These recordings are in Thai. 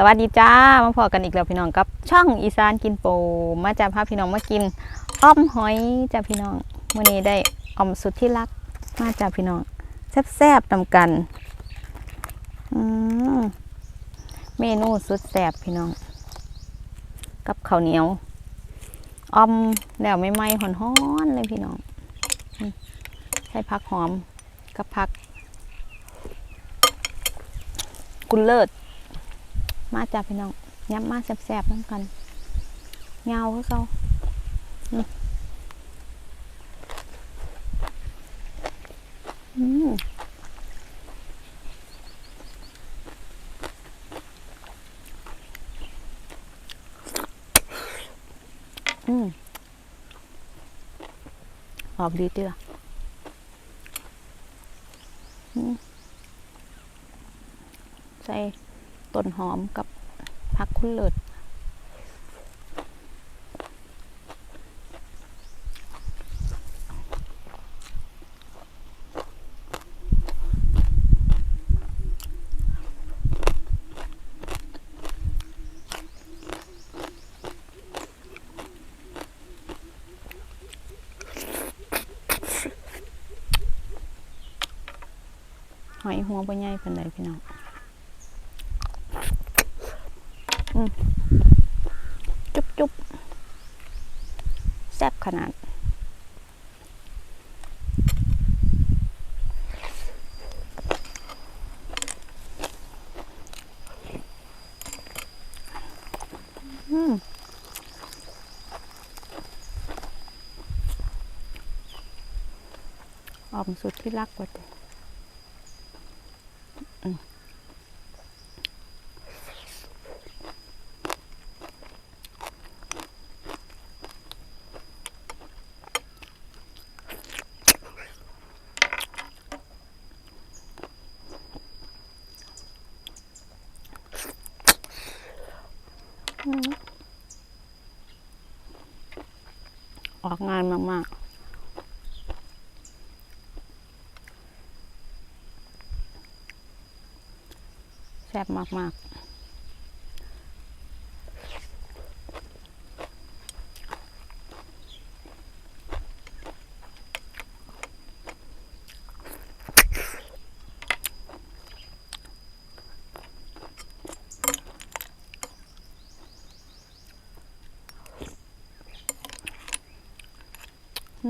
สวัสดีจ้ามาพอกันอีกแล้วพี่น้องกับช่องอีสานกินโปมาจ้าพาพี่น้องมากินอ้อมหอยจ้าพี่น้องวันนี้ได้อ้อมสุดที่รักมาจ้าพี่น้องแซ่บๆนำกันอมเมนูสุดแซ่บพี่น้อง กับข้าวเหนียวอ้อมแล้วไม่ไหม้หอนๆเลยพี่น้องใส่ผักหอมกับผัก กุนเลิศ มาจ้าพี่น้องย้ำมาแซ่บๆน้ำกันเงาคือเขาอืมอืมอืมอกดีดีล่ะอืมใส่ ต้นหอมกับผักคุณเลิศหอยหัวปใหญ่เป็นไดพี่น้อง จุ๊บจุ๊บแซ่บขนาด อืมออมสุดที่รักกว่าเดิมอืม ออกงานมากๆแซ่บมากๆ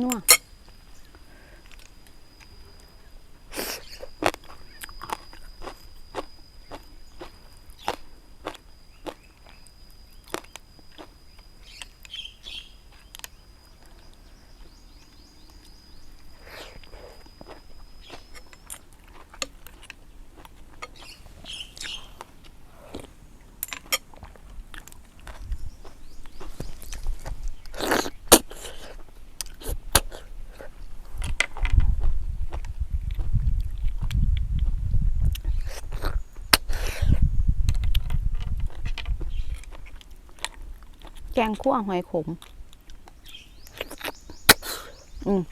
นัวแกงคั่วหอยขม อืม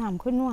น้ำขึ้นนัว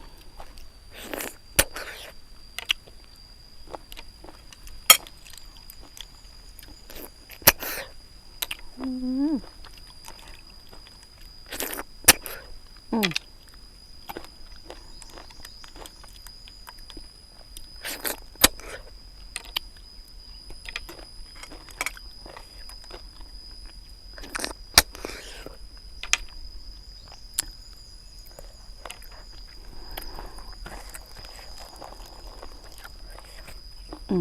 มา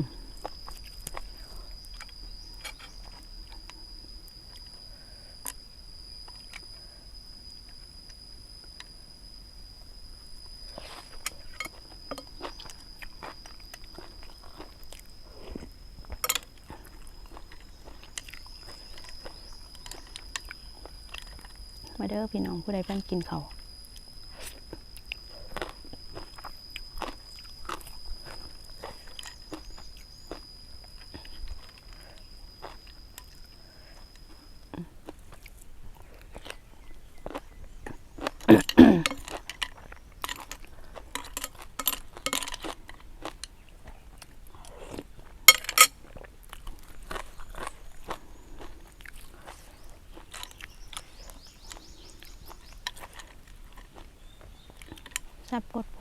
เด้อพี่น้องผู้ใดเพิ่นกินเขาา แซ่บกดโพ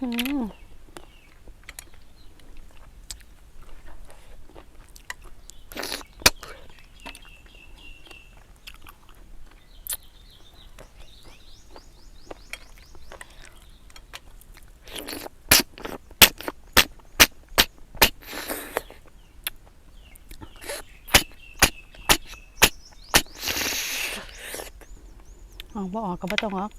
อืม ออกบ่ออกก็บ่ต้องออก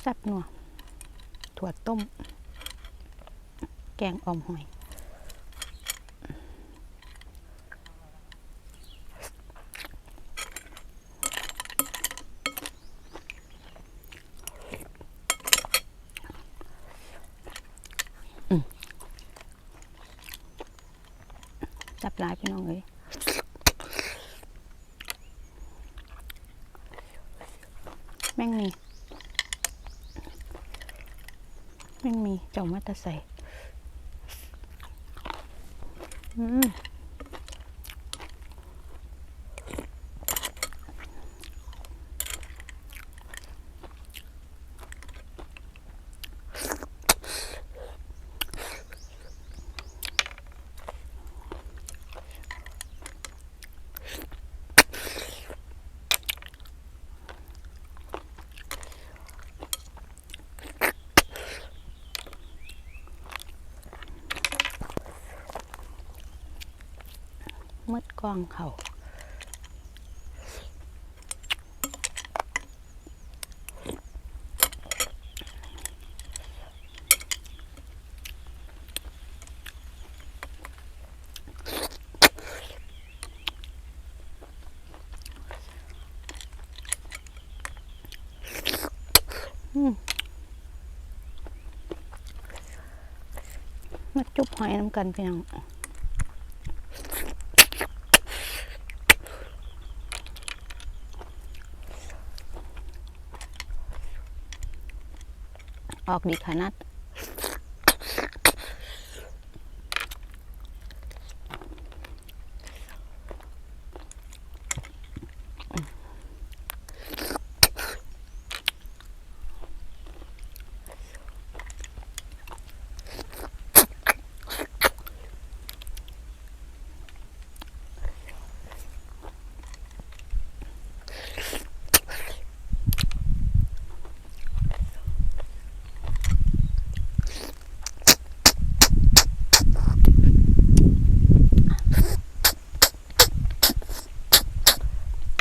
แซ่บนัวถั่วต้ม แกงออมหอย จับลายพี่น้องเลยแม่งมีแม่งมีเจ้ามาตาใส่อืม มืดกองเขามาจุบหอยน้ำกันเพี่น้อง ออกดีขนาด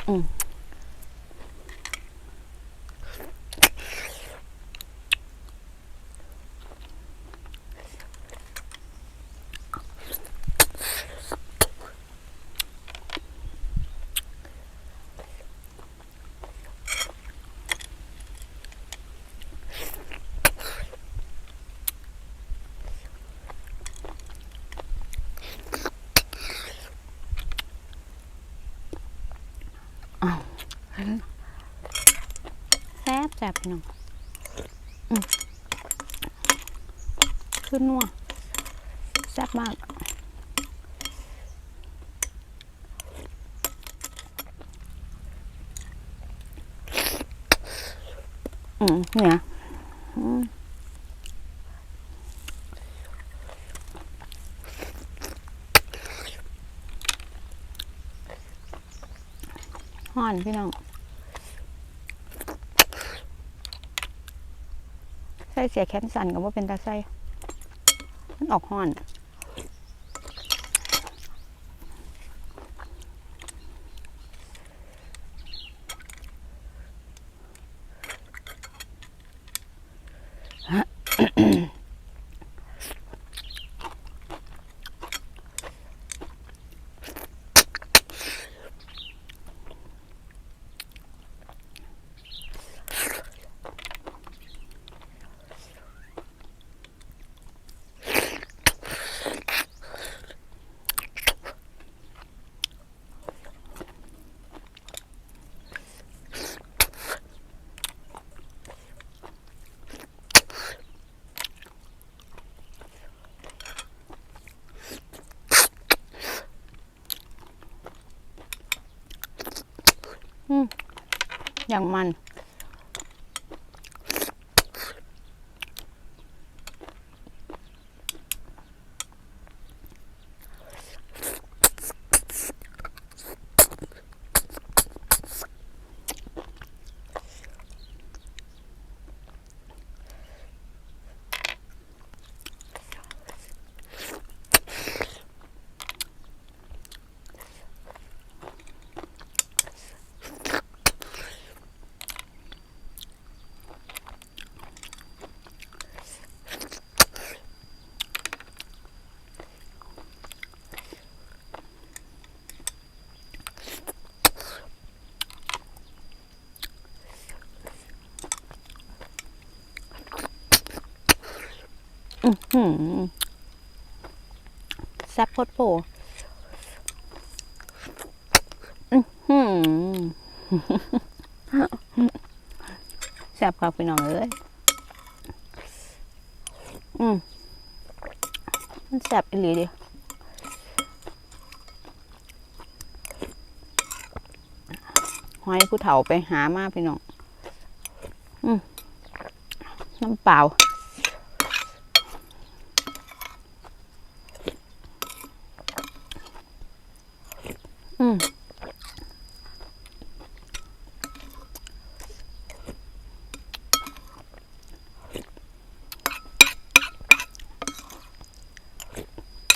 อืม แซ่บแซ่บพี่น้องอืมขึ้นนัวแซ่บมากอืมเนี่ยห่อนพี่น้อง เสียแขนสั่นกับว่าเป็นตาไส้มันออกห่อนอ ย่างมัน แซ่บโพดโผอื้อหือแซ่บครับพี่น้องเอ้ยอืมมันแซ่บอีหลีดิหอยผู้เฒ่าไปหามาพี่น้อง อืมน้ำเปล่า อืม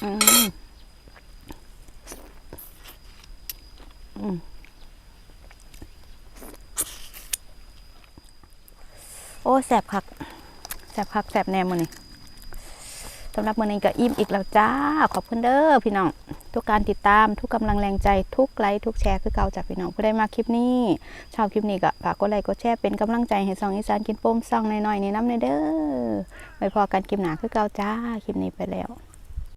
อืมอืมโอ้แสบคักแสบคักแสบแนมมือนี่สำหรับมือนี้ก็อิ่มอีกแล้วจ้า ขอบคุณเด้อพี่น้อง ทุกการติดตามทุกกำลังแรงใจทุกไลค์ทุกแชร์คือเก่าจากพี่น้องผู้ได้มาคลิปนี้ชอบคลิปนี้ก็ฝากกดไลค์กดแชร์เป็นกำลังใจให้ซองอีสานกินโป้มซองหน่อยๆในน้ำในเด้อไว้พอกันคลิปหนาคือเก่าจ้าคลิปนี้ไปแล้ว